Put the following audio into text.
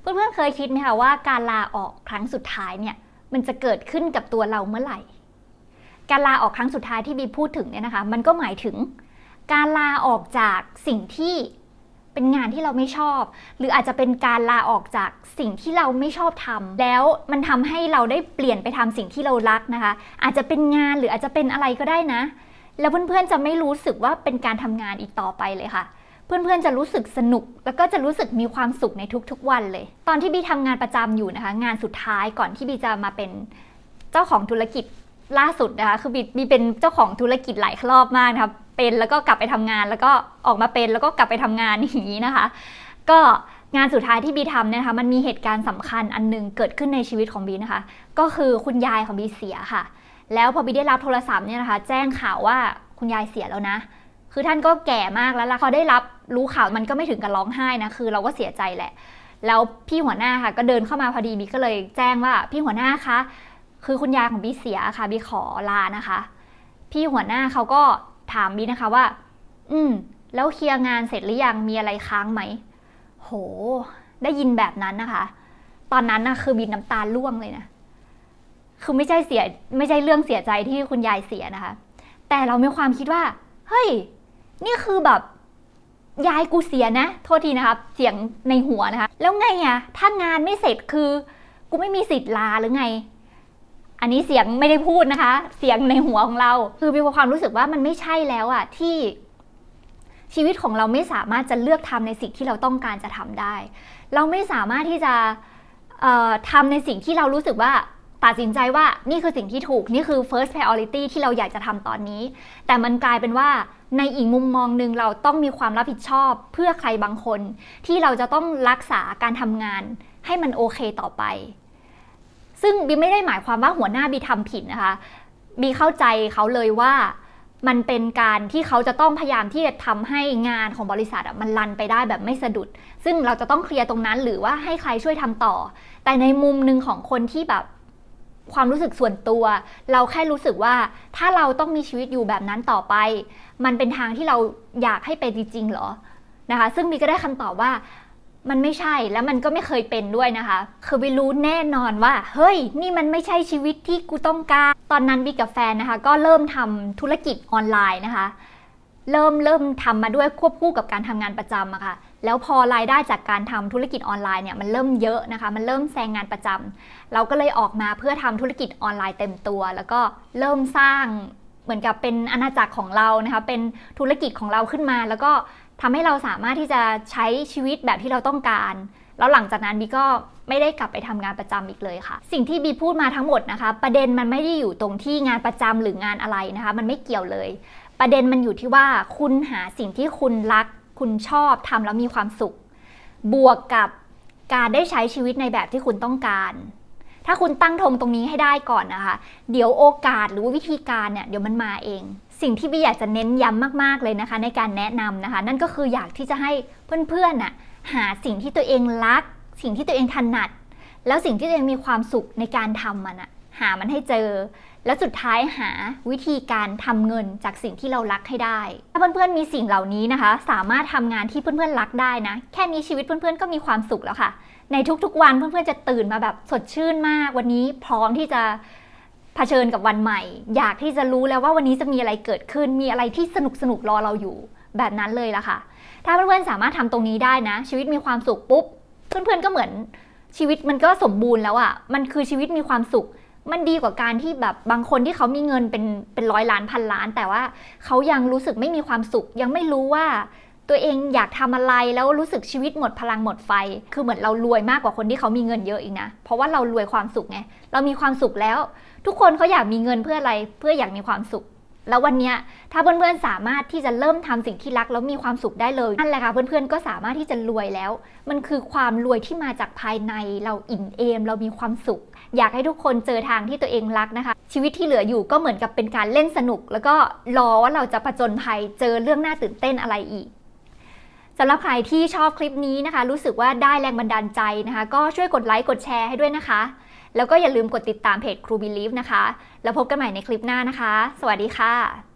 เพื่อนๆเคยคิดไหมคะว่าการลาออกครั้งสุดท้ายเนี่ยมันจะเกิดขึ้นกับตัวเราเมื่อไหร่ การลาออกครั้งสุดท้ายที่บีพูดถึงเนี่ยนะคะ มันก็หมายถึง การลาออกจากสิ่งที่เป็นงานที่เราไม่ชอบ หรืออาจจะเป็นการลาออกจากสิ่งที่เราไม่ชอบทำแล้วมันทำให้เราได้เปลี่ยนไปทำสิ่งที่เรารักนะคะ อาจจะเป็นงานหรืออาจจะเป็นอะไรก็ได้นะ แล้วเพื่อนๆจะไม่รู้สึกว่าเป็นการทำงานอีกต่อไปเลยค่ะ เพื่อนๆจะรู้สึกสนุก แล้วก็จะรู้สึกมีความสุขในทุกๆวันเลย ตอนที่บีทำงานประจำอยู่นะคะ งานสุดท้ายก่อนที่บีจะมาเป็นเจ้าของธุรกิจล่าสุดนะคะ คือบีบีเป็นเจ้าของธุรกิจหลายรอบมากนะคะเป็นแล้วก็กลับไปทำงาน แล้วก็ออกมาเป็นแล้วก็กลับไปทำงานอย่างนี้นะคะ ก็งานสุดท้ายที่บีทำเนี่ยนะคะ มันมีเหตุการณ์สำคัญอันหนึงเกิดขึ้นในชีวิตของบีนะคะ ก็คือคุณยายของบีเสียค่ะ แล้วพอบีได้รับโทรศัพท์เนี่ยนะคะ แจ้งข่าวว่าคุณยายเสียแล้วนะ คือท่านก็แก่มากแล้วล่ะพอได้รับรู้ข่าวมันก็ไม่ถึงกับร้องไห้นะคือเราก็เสียใจแหละ แล้วพี่หัวหน้าค่ะ ก็เดินเข้ามาพอดีบีก็เลยแจ้งว่าพี่หัวหน้าคะคือคุณยายของบีเสียค่ะบีขอลานะคะ พี่หัวหน้าเขาก็ถามบีนะคะว่า อืม แล้วเคลียร์งานเสร็จหรือยังมีอะไรค้างไหมโห ได้ยินแบบนั้นนะคะ ตอนนั้นนะคือบีน้ำตาร่วงเลยนะคือไม่ใช่เสียไม่ใช่เรื่องเสียใจที่คุณยายเสียนะคะ แต่เรามีความคิดว่า เฮ้ย นี่คือแบบยายกูเสียนะ โทษทีนะครับ เสียงในหัวนะคะ แล้วไงอะถ้างานไม่เสร็จคือ กูไม่มีสิทธิ์ลาหรือไง อันนี้เสียงไม่ได้พูดนะคะ เสียงในหัวของเรา คือมีความรู้สึกว่ามันไม่ใช่แล้วอะที่ชีวิตของเราไม่สามารถจะเลือกทำในสิ่งที่เราต้องการจะทำได้ เราไม่สามารถที่จะเอ่อทำในสิ่งที่เรารู้สึกว่าตัดสินใจว่านี่คือสิ่งที่ถูก นี่คือ first priority ที่เราอยากจะทำตอนนี้ แต่มันกลายเป็นว่า ในอีกมุมมองหนึ่งเราต้องมีความรับผิดชอบเพื่อใครบางคน ที่เราจะต้องรักษาการทำงานให้มันโอเคต่อไป ซึ่งบีไม่ได้หมายความว่าหัวหน้าบีทำผิดนะคะบีเข้าใจเขาเลยว่ามันเป็นการที่เขาจะต้องพยายามที่จะทำให้งานของบริษัทมันรันไปได้แบบไม่สะดุด ซึ่งเราจะต้องเคลียร์ตรงนั้นหรือว่าให้ใครช่วยทำต่อ แต่ในมุมหนึ่งของคนที่แบบ ความรู้สึกส่วนตัว เราแค่รู้สึกว่าถ้าเราต้องมีชีวิตอยู่แบบนั้นต่อไป มันเป็นทางที่เราอยากให้เป็นจริงๆหรอนะคะ ซึ่งบีก็ได้คำตอบว่ามันไม่ใช่แล้วมันก็ไม่เคยเป็นด้วยนะคะ คือบีรู้แน่นอนว่า เฮ้ย นี่มันไม่ใช่ชีวิตที่กูต้องการ ตอนนั้นบีกับแฟนนะคะ ก็เริ่มทำธุรกิจออนไลน์นะคะ เริ่มเริ่มทำมาด้วยควบคู่กับการทำงานประจำอะค่ะ แล้วพอรายได้จากการทำธุรกิจออนไลน์เนี่ยมันเริ่มเยอะนะคะ มันเริ่มแซงงานประจำเราก็เลยออกมาเพื่อทำธุรกิจออนไลน์เต็มตัว แล้วก็เริ่มสร้างเหมือนกับเป็นอาณาจักรของเรานะคะ เป็นธุรกิจของเราขึ้นมา แล้วก็ทำให้เราสามารถที่จะใช้ชีวิตแบบที่เราต้องการแล้วหลังจากนั้นบีก็ไม่ได้กลับไปทำงานประจำอีกเลยค่ะ สิ่งที่บีพูดมาทั้งหมดนะคะ ประเด็นมันไม่ได้อยู่ตรงที่งานประจำหรืองานอะไรนะคะ มันไม่เกี่ยวเลย ประเด็นมันอยู่ที่ว่าคุณหาสิ่งที่คุณรัก คุณชอบทำแล้วมีความสุข บวกกับการได้ใช้ชีวิตในแบบที่คุณต้องการ ถ้าคุณตั้งธงตรงนี้ให้ได้ก่อนนะคะ เดี๋ยวโอกาสหรือวิธีการเนี่ยเดี๋ยวมันมาเอง สิ่งที่พี่อยากจะเน้นย้ำมากๆเลยนะคะ ในการแนะนำนะคะ นั่นก็คืออยากที่จะให้เพื่อนๆน่ะหาสิ่งที่ตัวเองรัก สิ่งที่ตัวเองถนัด แล้วสิ่งที่ตัวเองมีความสุขในการทำมันอะ หามันให้เจอ แล้วสุดท้ายหาวิธีการทำเงินจากสิ่งที่เรารักให้ได้ ถ้าเพื่อนๆมีสิ่งเหล่านี้นะคะ สามารถทำงานที่เพื่อนๆรักได้นะ แค่นี้ชีวิตเพื่อนๆก็มีความสุขแล้วค่ะ ในทุกๆวันเพื่อนๆจะตื่นมาแบบสดชื่นมาก วันนี้พร้อมที่จะเผชิญกับวันใหม่ อยากที่จะรู้แล้วว่าวันนี้จะมีอะไรเกิดขึ้น มีอะไรที่สนุกสนุกรอเราอยู่ แบบนั้นเลยละค่ะ ถ้าเพื่อนๆสามารถทำตรงนี้ได้นะ ชีวิตมีความสุขปุ๊บ เพื่อนๆก็เหมือนชีวิตมันก็สมบูรณ์แล้วอะ่ะ มันคือชีวิตมีความสุข มันดีกว่าการที่แบบบางคนที่เขามีเงินเป็นเป็นร้อยล้านพันล้าน แต่ว่าเขายังรู้สึกไม่มีความสุข ยังไม่รู้ว่าตัวเองอยากทำอะไรแล้วรู้สึกชีวิตหมดพลังหมดไฟ คือเหมือนเรารวยมากกว่าคนที่เขามีเงินเยอะอีกนะ เพราะว่าเรารวยความสุขไง เรามีความสุขแล้ว ทุกคนเขาอยากมีเงินเพื่ออะไร เพื่ออยากมีความสุข แล้ววันนี้ถ้าเพื่อนๆสามารถที่จะเริ่มทำสิ่งที่รักแล้วมีความสุขได้เลยนั่นแหละค่ะเพื่อนๆก็สามารถที่จะรวยแล้ว มันคือความรวยที่มาจากภายในเราอิ่มเอม เรามีความสุข อยากให้ทุกคนเจอทางที่ตัวเองรักนะคะ ชีวิตที่เหลืออยู่ก็เหมือนกับเป็นการเล่นสนุก แล้วก็รอว่าเราจะผจญภัยเจอเรื่องน่าตื่นเต้นอะไรอีกสำหรับใครที่ชอบคลิปนี้นะคะ รู้สึกว่าได้แรงบันดาลใจนะคะ ก็ช่วยกดไลค์กดแชร์ให้ด้วยนะคะ แล้วก็อย่าลืมกดติดตามเพจครูบิลีฟนะคะ แล้วพบกันใหม่ในคลิปหน้านะคะ สวัสดีค่ะ